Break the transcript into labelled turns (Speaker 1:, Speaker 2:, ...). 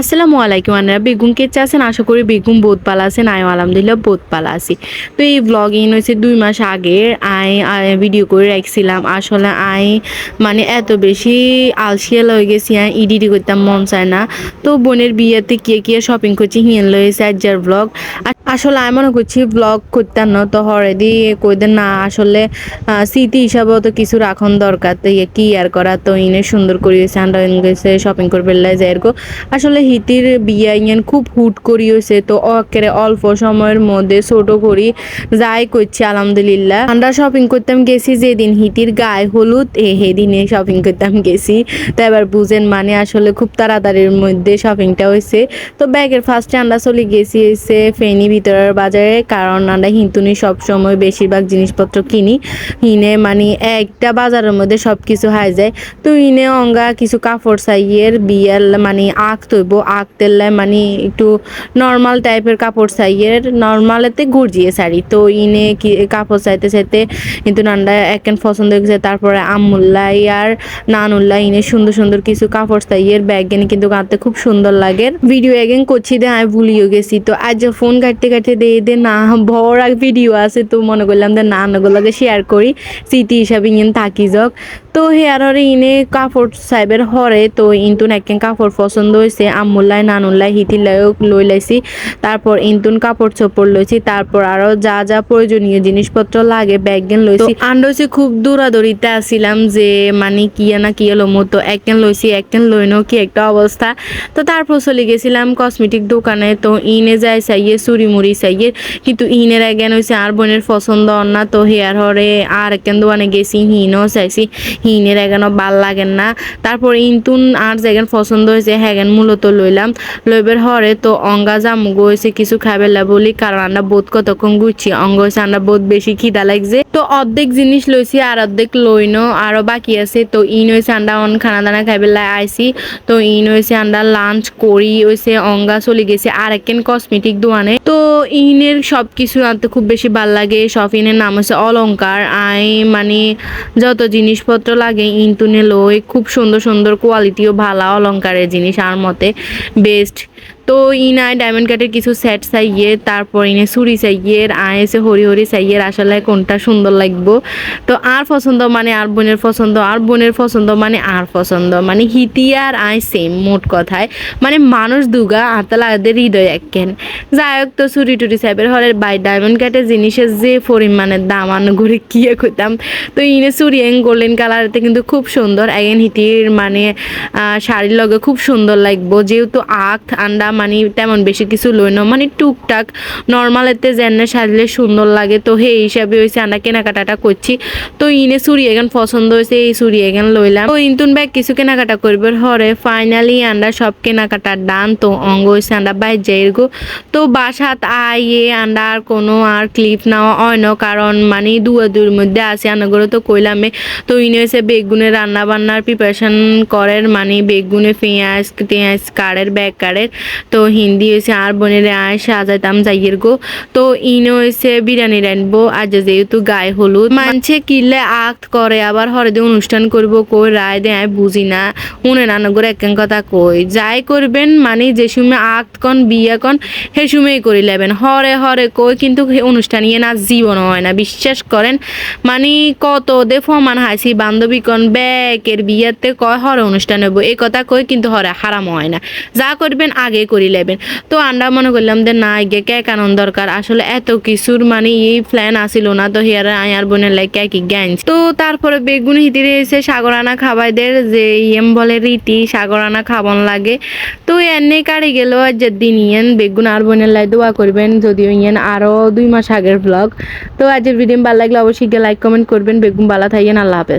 Speaker 1: আসসালামু আলাইকুম আনারা বেগুন কেচে আছেন? আশা করি বেগুন বোধ পালা আছেন আয়ো আলহামদুলিল্লাহ বোধ পালা আছি। তো এই ব্লগিং হয়েছে দুই মাস আগে, আই ভিডিও করে রাখছিলাম। আসলে আই মানে এত বেশি আলসিয়া লয়ে গেছি, আই ইডিটি করতাম মন চায় না। তো বোনের বিয়েতে কে কে শপিং করছি, হিয়েন লয়েছে আজ্জার ব্লগ আসলে আমি মনে করছি ব্লগ করতাম না, তো হরেদি কইদের না, আসলে স্মৃতি হিসাবেও তো কিছু রাখন দরকার, তো ইয়ে কি আর করা, তো ইনে সুন্দর করিয়েছে আন্ডা গেছে শপিং করবে যায়, এরকম। আসলে হিতির বিয়া ইয়ান খুব হুট করি হয়েছে, তো অকেরে অল্প সময়ের মধ্যে ছোট করি, যাই করছি, আলহামদুলিল্লাহ। আমরা শপিং করতাম গেছি যেদিন হিতির গায়ে হলুদ, এ সেদিনে শপিং করতাম গেছি। তো এবার বুঝেন মানে আসলে খুব তাড়াতাড়ির মধ্যে শপিংটা হয়েছে, তো ব্যাগের ফার্স্টে আমরা চলে গেছি এসে ফেনি ভিতরের বাজারে, কারণ আমরা হিন্তুনি সবসময় বেশিরভাগ জিনিসপত্র কিনি। হিনে মানে একটা বাজারের মধ্যে সব কিছু হাই যায়। তো ইনে অঙ্গা কিছু কাপড় সাইয়ের, বিয়ার মানে আঁক তৈব। আঁক তেললে মানে একটু নর্মাল টাইপের কাপড় সাইয়ের নর্মালেতে গর্জিয়ে শাড়ি। তো ইনে কি কাপড় চাইতে চাইতে কিন্তু নান্ডা একখান পছন্দ হয়ে গেছে। তারপরে আমুল্লাই আর নানুল্লাহ ইনে সুন্দর সুন্দর কিছু কাপড় সাইয়ের ব্যাগ কিন্তু গাঁতে খুব সুন্দর লাগে। ভিডিও এগেন করছি দে, আমি ভুলিও গেছি। তো আজ ফোন কাটতে কাটতে দে দে না, ভরা ভিডিও আছে তো মনে করলাম যে না নাগুলোকে শেয়ার করি। স্মৃতি হিসাবে ইন থাকি যাক। তো হেয়ার হরে ইনে কাপড় সাইবের হরে, তো ইন্তুন একখান কাপড় পছন্দ হয়েছে আমুল্লাই নানুল্লাই হিতিল্লাইও লই লাইছি। তারপর ইন্তুন কাপড় চোপড় লইছি, তারপর আরও যা যা প্রয়োজনীয় জিনিসপত্র লাগে ব্যাগগেন লইছি। আন্ড হচ্ছে খুব দৌড়াদৌড়িতে আসছিলাম যে মানে কিয়া না কিয়া লমো তো একখান লইছি একখান লইনো কি একটা অবস্থা। তো তারপর চলে গেছিলাম কসমেটিক দোকানে, তো ইনে যায় চাইয়ে চুরি মুড়ি চাইয়ে, কিন্তু ইনের একখান হয়েছে আর বোনের পছন্দ না, তো হেয়ার হরে, আর একখান দোকানে গেছি, হিনও চাইছি। হিনের এখানো ভালো লাগেন না। তারপর ইন্তুন আর যেখান পছন্দ হয়েছে হ্যাগান মূলত লইলাম। লইবের হরে তো অঙ্গা জামুগো হয়েছে, কিছু খাবেলা বলি, কারণ আমরা বোধ কতক্ষণ ঘুরছি অঙ্গ হয়েছে আমরা বোধ বেশি খিদা লাগছে। তো অর্ধেক জিনিস লইছি আর অর্ধেক লইনো আরও বাকি আছে। তো ইন হয়েছে আন্ডা অন খানা দানা খাইবেলা আইছি। তো ইন হয়েছে আন্ডা লাঞ্চ করি হয়েছে, অঙ্গা চলে গেছে আর একখান কসমেটিক দোকানে। তো ইনের সব কিছু আনতে খুব বেশি ভালো লাগে। সব ইনের নাম হচ্ছে অলঙ্কার আই মানে যত জিনিসপত্র লাগে ইন্তুনে লই খুব সুন্দর সুন্দর কোয়ালিটিও ভালো অলংকারের জিনিস আর মতে বেস্ট তো ইনায় ডায়মন্ড কাটের কিছু সেট চাইয়ে, তারপর ইনে চুরি চাইয়ে আয়েছে হরি হরি চাইয়ে আসলে কোনটা সুন্দর লাগবো। তো আর পছন্দ মানে আর বোনের পছন্দ, আর বোনের পছন্দ মানে আর পছন্দ। মানে হিতি আর আয় সেম মোট কথায়। মানে মানুষ দুগা আতালাদের হৃদয় এককেন যাই হোক, তো চুরি টুরি সাহেবের হরের বাই ডায়মন্ড কাটের জিনিসের যে পরিমাণের দাম আনো করে কি কইতাম। তো ইনে চুরি এং গোল্ডেন কালারতে কিন্তু খুব সুন্দর। এগেন হিতির মানে শাড়ির লগে খুব সুন্দর লাগবো। যেহেতু আখ, আন্ডা মানে তেমন বেশি কিছু লই না। মানে টুকটাক নর্মাল এতে যেন সাজলে সুন্দর লাগে। তো সেই হিসাবে হয়েছে আমরা কেনাকাটাটা করছি। তো ইনে চুরি এখান পছন্দ হয়েছে, এই চুরি এখান লইলাম। তো ইন্তুন ব্যাগ কিছু কেনাকাটা করবার হরে। ফাইনালি আমরা সব কেনাকাটার ডান তো অঙ্গ হয়েছে, আমরা বাইর যাই গো। তো বাসাত আইয়ে আমরা আর কোনো আর ক্লিপ নেওয়া হয় না, কারণ মানে দুয়া দুর মধ্যে আছে। আনাগুলো তো কইলামে। তো ইনে হয়েছে বেগুনে রান্না বান্নার প্রিপারেশন করেন মানে বেগুনে পেঁয়াজ টেঁয়াজ কাড়ের, ব্যাগ কাড়ের। তো হিন্দি হয়েছে আর বোনের আয় সাজাইতাম যাইয়ের গো। তো ইন হয়েছে বিরিয়ানি রানবো আজ যেহেতু গায়ে হলুদ। মানছে কিনলে আক্ত করে, আবার হরেদে অনুষ্ঠান করব কই? রায় দেয় বুঝি না। উনে নানা করে একখান কথা কই, যাই করবেন মানে যে সময় আক্ত কন, বিয়া কন সে সময়ই করে লেবেন। হরে হরে কই, কিন্তু অনুষ্ঠান ইয়ে না, জীবন হয় না। বিশ্বাস করেন মানে কত দে ফমান হাসি বান্ধবী কন ব্যাকের বিয়াতে কয় হরে অনুষ্ঠান হইব? এই কথা কই, কিন্তু হরে হারাম হয় না। যা করবেন আগে করি লেবেন। তো আমরা মনে করলাম যে, না গে কে কানন দরকার। আসলে এত কিছুর মানে এই প্ল্যান আসিল না। তো হিয়ার আয়ার বোনের লাই কে কি জ্ঞান তো তারপরে বেগুন হিতিরে এসে সাগরানা খাবাইদের যে ইয়েম বলে রীতি, সাগরানা খাবন লাগে। তো এনে কাড়ি গেল আর যে দিন ইয়েন। বেগুন আর বোনের লাই দোয়া করবেন। যদিও ইয়েন আরও দুই মাস আগের ব্লগ তো আজের ভিডিও ভালো লাগলে অবশ্যই লাইক কমেন্ট করবেন। বেগুন বালা থাইয়েন আল্লাহ হাফেজ।